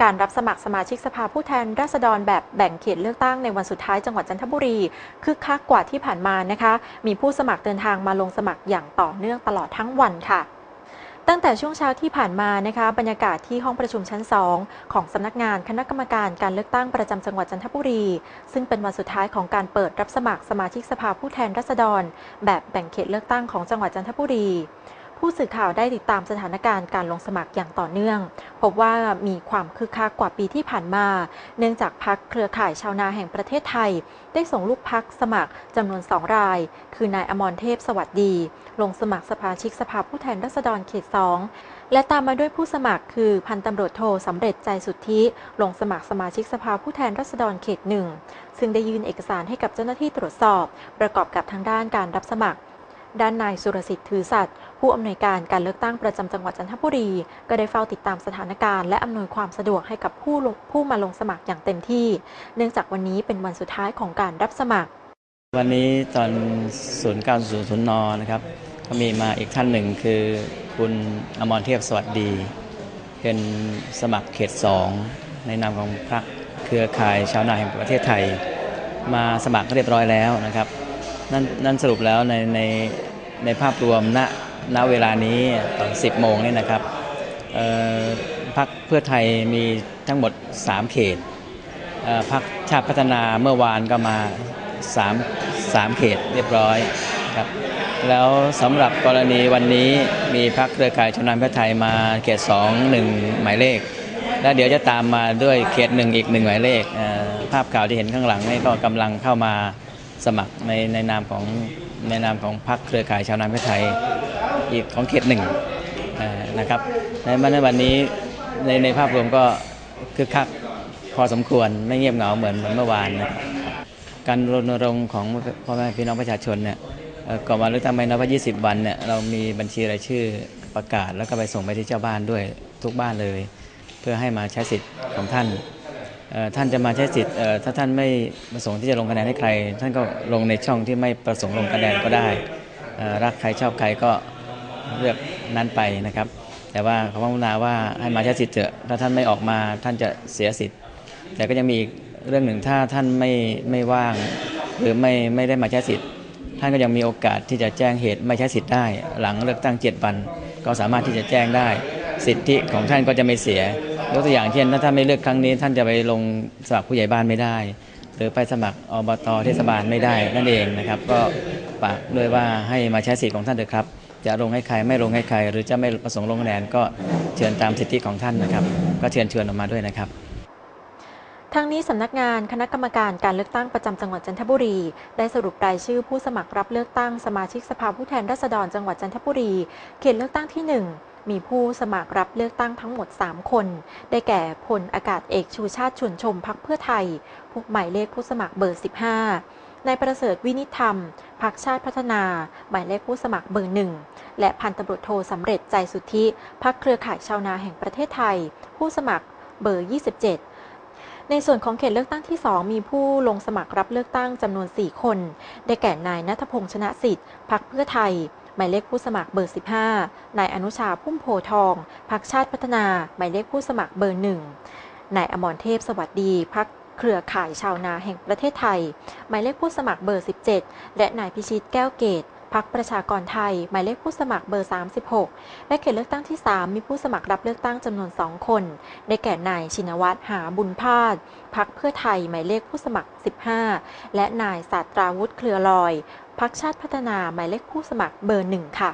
การรับสมัครสมาชิกสภาผู้แทนราษฎรแบบแบ่งเขตเลือกตั้งในวันสุดท้ายจังหวัดจันทบุรีคึกคักกว่าที่ผ่านมานะคะ มีผู้สมัครเดินทางมาลงสมัครอย่างต่อเนื่องตลอดทั้งวันค่ะตั้งแต่ช่วงเช้าที่ผ่านมานะคะบรรยากาศที่ห้องประชุมชั้น 2 ของสำนักงานคณะกรรมการการเลือกตั้งประจำจังหวัดจันทบุรี ซึ่งเป็นวันสุดท้ายของการเปิดรับสมัครสมาชิกสภาผู้แทนราษฎร แบบแบ่งเขตเลือกตั้งของจังหวัดจันทบุรี ผู้สื่อข่าวได้ติดตามสถานการณ์การลงสมัครอย่างต่อเนื่อง พบว่ามีความคึกคักกว่าปีที่ผ่านมา เนื่องจากพักเครือข่ายชาวนาแห่งประเทศไทย ได้ส่งลูกพักสมัครจำนวนสองราย คือนายอมรเทพสวัสดี ลงสมัครสมาชิกสภาผู้แทนราษฎรเขต2และตามมาด้วยผู้สมัครคือพันตำรวจโทสำเร็จใจสุทธิ ลงสมัครสมาชิกสภาผู้แทนราษฎรเขตหนึ่งซึ่งได้ยื่นเอกสารให้กับเจ้าหน้าที่ตรวจสอบ ประกอบกับทางด้านการรับสมัคร ด้านนายสุรสิทธิ์ถือสัตย์ผู้อำนวยการการเลือกตั้งประจำจังหวัดจันทบุรี ก็ได้เฝ้าติดตามสถานการณ์และอำนวยความสะดวกให้กับผู้ผู้มาลงสมัครอย่างเต็มที่ เนื่องจากวันนี้เป็นวันสุดท้ายของการรับสมัคร วันนี้ตอนศูนย์การศูนย์ศูนย์นนะครับก็มีมาอีกท่านหนึ่งคือคุณอมรเทพสวัสดี เป็นสมัครเขต2ในนามของพรรคเครือข่ายชาวนาแห่งประเทศไทย มาสมัครเรียบร้อยแล้วนะครับ นั่นนั่นสรุปแล้วในในในภาพรวมณณเวลานี้ตอน 10 โมงนี่นะครับพรรคเพื่อไทยมีทั้งหมด 3 เขตเพรรคชาติพัฒนาเมื่อวานก็มา 3 3 เขตเรียบร้อยครับแล้วสำหรับกรณีวันนี้มีพรรคเครือข่ายชาวนาเพื่อไทยมาเขต 2 1 หมายเลข แล้วเดี๋ยวจะตามมาด้วยเขตหนึ่งอีกหนึ่งหมายเลขภาพข่าวที่เห็นข้างหลังนี่ก็กำลังเข้ามา สมัครในในนามของในนามของพรรคเครือข่ายชาวนาเพื่อไทยอีกของเขตหนึ่งนะครับในในวันนี้ในในภาพรวมก็คึกคักพอสมควรไม่เงียบเหงาเหมือนเหมือนเมื่อวานนะการรณรงค์ของพ่อแม่พี่น้องประชาชนเนี่ยก่อนวันเลือกตั้งไม่น้อยกว่า 20 วันเนี่ยเรามีบัญชีรายชื่อประกาศ แล้วก็ไปส่งไปที่เจ้าบ้านด้วยทุกบ้านเลย เพื่อให้มาใช้สิทธิ์ของท่าน ท่านจะมาใช้สิทธิ์ถ้าท่านไม่ประสงค์ที่จะลงคะแนนให้ใคร ท่านก็ลงในช่องที่ไม่ประสงค์ลงคะแนนก็ได้รักใครชอบใครก็เลือกนั้นไปนะครับ แต่ว่าขอพระกรุณาว่าให้มาใช้สิทธิ์เถอะถ้าท่านไม่ออกมาท่านจะเสียสิทธิ์ แต่ก็ยังมีอีกเรื่องหนึ่งถ้าท่านไม่ไม่ว่าง หรือไม่ไม่ได้มาใช้สิทธิ์ ท่านก็ยังมีโอกาสที่จะแจ้งเหตุไม่ใช้สิทธิ์ได้ หลังเลือกตั้งเจ็ดวัน ก็สามารถที่จะแจ้งได้ สิทธิของท่านก็จะไม่เสีย ยกตัวอย่างเช่นถ้าท่านไม่เลือกครั้งนี้ ท่านจะไปลงสมัครผู้ใหญ่บ้านไม่ได้ หรือไปสมัครอบตเทศบาลไม่ได้นั่นเองนะครับ ก็ฝากด้วยว่าให้มาใช้สิทธิ์ของท่านเถอะครับ จะลงให้ใครไม่ลงให้ใคร หรือจะไม่ประสงค์ลงคะแนนก็เชิญตามสิทธิของท่านนะครับ ก็เชิญชวนออกมาด้วยนะครับทั้งนี้สำนักงานคณะกรรมการการเลือกตั้งประจำจังหวัดจันทบุรี ได้สรุปรายชื่อผู้สมัครรับเลือกตั้งสมาชิกสภาผู้แทนราษฎรจังหวัดจันทบุรี เขตเลือกตั้งที่ 1 มีผู้สมัครรับเลือกตั้งทั้งหมด 3 คน ได้แก่พลอากาศเอกชูชาติชุนชมพักเพื่อไทย ผู้หมายเลขผู้สมัครเบอร์ 15 นายประเสริฐวินิธรรม พักชาติพัฒนา หมายเลขผู้สมัครเบอร์หนึ่ง และพันตำรวจโทสำเร็จใจสุทธิพักเครือข่ายชาวนาแห่งประเทศไทย ผู้สมัครเบอร์ 27ในส่วนของเขตเลือกตั้งที่ 2 มีผู้ลงสมัครรับเลือกตั้งจำนวน 4 คน ได้แก่นายนัทพงษ์ชนะสิทธิ์ พักเพื่อไทย หมายเลขผู้สมัครเบอร์ 15 นายอนุชาพุ่มโพทอง พักชาติพัฒนา หมายเลขผู้สมัครเบอร์หนึ่งนายอมรเทพสวัสดีพักเครือข่ายชาวนาแห่งประเทศไทย หมายเลขผู้สมัครเบอร์ 17 และนายพิชิตแก้วเกตพักประชากรไทย หมายเลขผู้สมัครเบอร์ 36 และเขตเลือกตั้งที่ 3 มีผู้สมัครรับเลือกตั้งจำนวน 2 คน ได้แก่นายชินวัตรหาบุญพาดพักเพื่อไทย หมายเลขผู้สมัคร 15 และนายศาสตราวุฒิเครือลอย พักชาติพัฒนาหมายเลขผู้สมัครเบอร์หนึ่งค่ะ